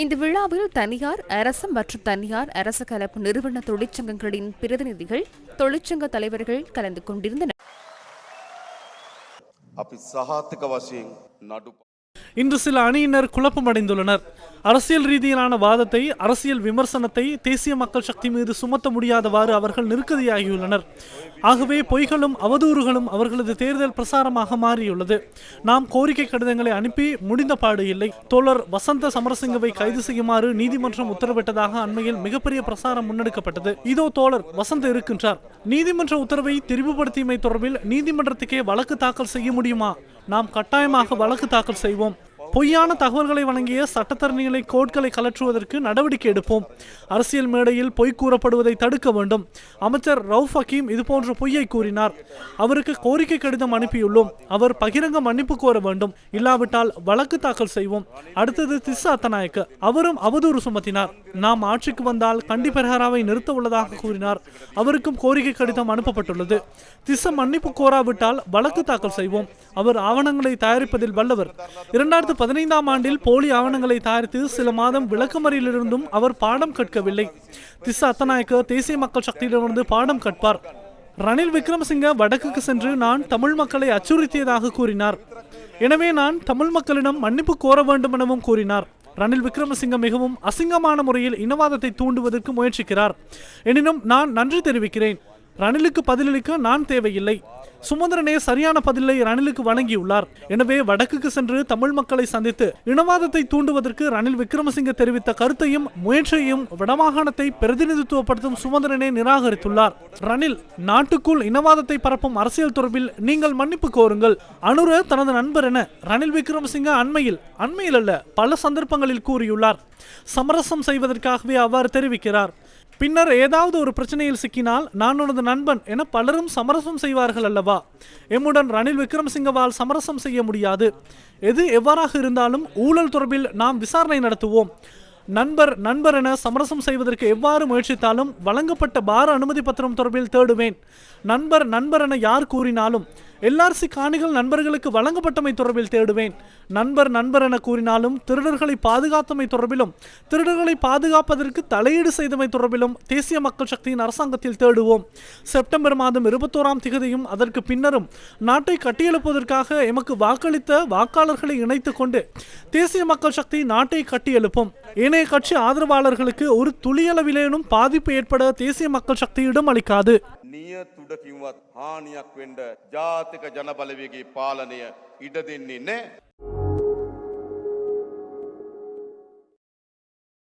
இந்த விழாவில் தனியார் அரசு மற்றும் தனியார் அரசு கலப்பு நிறுவன தொழிற்சங்கங்களின் பிரதிநிதிகள் தொழிற்சங்க தலைவர்கள் கலந்து கொண்டிருந்தனர். இன்று சில அணியினர் குழப்பமடைந்துள்ளனர். அரசியல் ரீதியிலான வாதத்தை அரசியல் விமர்சனத்தை தேசிய மக்கள் சக்தி மீது சுமத்த முடியாதவாறு அவர்கள் நெருக்கடியாகியுள்ளனர். ஆகவே பொய்களும் அவதூறுகளும் அவர்களது தேர்தல் பிரசாரமாக மாறியுள்ளது. நாம் கோரிக்கை கடிதங்களை அனுப்பி முடிந்த பாடு இல்லை. தோழர் வசந்த சமரசிங்கவை கைது செய்யுமாறு நீதிமன்றம் உத்தரவிட்டதாக அண்மையில் மிகப்பெரிய பிரசாரம் முன்னெடுக்கப்பட்டது. இதோ தோழர் வசந்த இருக்கின்றார். நீதிமன்ற உத்தரவை தெரிவுபடுத்தியமை தொடர்பில் நீதிமன்றத்துக்கே வழக்கு தாக்கல் செய்ய முடியுமா? நாம் கட்டாயமாக வழக்கு தாக்கல் செய்வோம். பொய்யான தகவல்களை வழங்கிய சட்டத்தரணிகளை கோட்களை கலற்றுவதற்கு நடவடிக்கை எடுப்போம். அரசியல் மேடையில் பொய் கூறப்படுவதை தடுக்க வேண்டும். அமைச்சர் ரவுஃப் ஹக்கீம் இதுபோன்ற பொய்யை கூறினார். அவருக்கு கோரிக்கை கடிதம் அனுப்பியுள்ளோம். அவர் பகிரங்க மன்னிப்பு கோர வேண்டும். இல்லாவிட்டால் வழக்கு தாக்கல் செய்வோம். அடுத்தது திஸ்ஸா அத்தநாயக்க. அவரும் அவதூறு சுமத்தினார். நாம் ஆட்சிக்கு வந்தால் கண்டி பெரஹராவை நிறுத்த உள்ளதாக கூறினார். அவருக்கும் கோரிக்கை கடிதம் அனுப்பப்பட்டுள்ளது. திஸ்ஸ மன்னிப்பு கோராவிட்டால் வழக்கு தாக்கல் செய்வோம். அவர் ஆவணங்களை தயாரிப்பதில் வல்லவர். இரண்டாயிரத்து பதினைந்தாம் ஆண்டில் போலி ஆவணங்களை தயாரித்து சில மாதம் விளக்குமறையிலிருந்தும் அவர் பாடம் கற்கவில்லை. திஸ் அத்தநாயக்க தேசிய மக்கள் சக்தியிடமிருந்து பாடம் கற்பார். ரணில் விக்ரமசிங்க வடக்குக்கு சென்று நான் தமிழ் மக்களை அச்சுறுத்தியதாக கூறினார். எனவே நான் தமிழ் மக்களிடம் மன்னிப்பு கோர வேண்டும் எனவும் கூறினார். ரணில் விக்ரமசிங்க மிகவும் அசிங்கமான முறையில் இனவாதத்தை தூண்டுவதற்கு முயற்சிக்கிறார். எனினும் நான் நன்றி தெரிவிக்கிறேன். ரணிலுக்கு பதிலளிக்க நான் தேவையில்லை. சுமந்திரனே சரியான பதிலை ரணிலுக்கு வழங்கியுள்ளார். எனவே வடக்குக்கு சென்று தமிழ் மக்களை சந்தித்து இனவாதத்தை தூண்டுவதற்கு ரணில் விக்ரமசிங்க தெரிவித்த கருத்தையும் முயற்சியையும் வடமாகாணத்தை பிரதிநிதித்துவப்படுத்தும் சுமந்திரனே நிராகரித்துள்ளார். ரணில் நாட்டுக்குள் இனவாதத்தை பரப்பும் அரசியல் தொடர்பில் நீங்கள் மன்னிப்பு கோருங்கள். அனுர தனது நண்பர் என ரணில் விக்ரமசிங்க அண்மையில் அண்மையில் அல்ல பல சந்தர்ப்பங்களில் கூறியுள்ளார். சமரசம் செய்வதற்காகவே அவ்வாறு தெரிவிக்கிறார். பின்னர் ஏதாவது ஒரு பிரச்சனையில் சிக்கினால் நான் உனது நண்பன் என பலரும் சமரசம் செய்வார்கள் அல்லவா? எம்முடன் ரணில் விக்ரமசிங்கவால் சமரசம் செய்ய முடியாது. எது எவ்வாறாக இருந்தாலும் ஊழல் தொடர்பில் நாம் விசாரணை நடத்துவோம். நண்பர் நண்பர் என சமரசம் செய்வதற்கு எவ்வாறு முயற்சித்தாலும் வழங்கப்பட்ட பார அனுமதி பத்திரம் தொடர்பில் தேடுவேன். நண்பர் நண்பர் என யார் கூறினாலும் எல்ஆர்சி காணிகள் நண்பர்களுக்கு வழங்கப்பட்டமை தொடர்பில் தேடுவேன். நண்பர் நண்பர் என கூறினாலும் திருடர்களை பாதுகாத்தமை தொடர்பிலும் திருடர்களை பாதுகாப்பதற்கு தலையீடு செய்தமை தொடர்பிலும் தேசிய மக்கள் சக்தியின் அரசாங்கத்தில் தேடுவோம். செப்டம்பர் மாதம் இருபத்தோராம் திகதியும் அதற்கு பின்னரும் நாட்டை கட்டியெழுப்பதற்காக எமக்கு வாக்களித்த வாக்காளர்களை இணைத்து கொண்டு தேசிய மக்கள் சக்தி நாட்டை கட்டியெழுப்பும். ஏனைய கட்சி ஆதரவாளர்களுக்கு ஒரு துளியளவிலேனும் பாதிப்பு ஏற்பட தேசிய மக்கள் சக்தியிடம் அளிக்காது. நியத்துட ජාතික ජනබලවගේ පාලනය ඉඩ දෙන්නේ නෑ.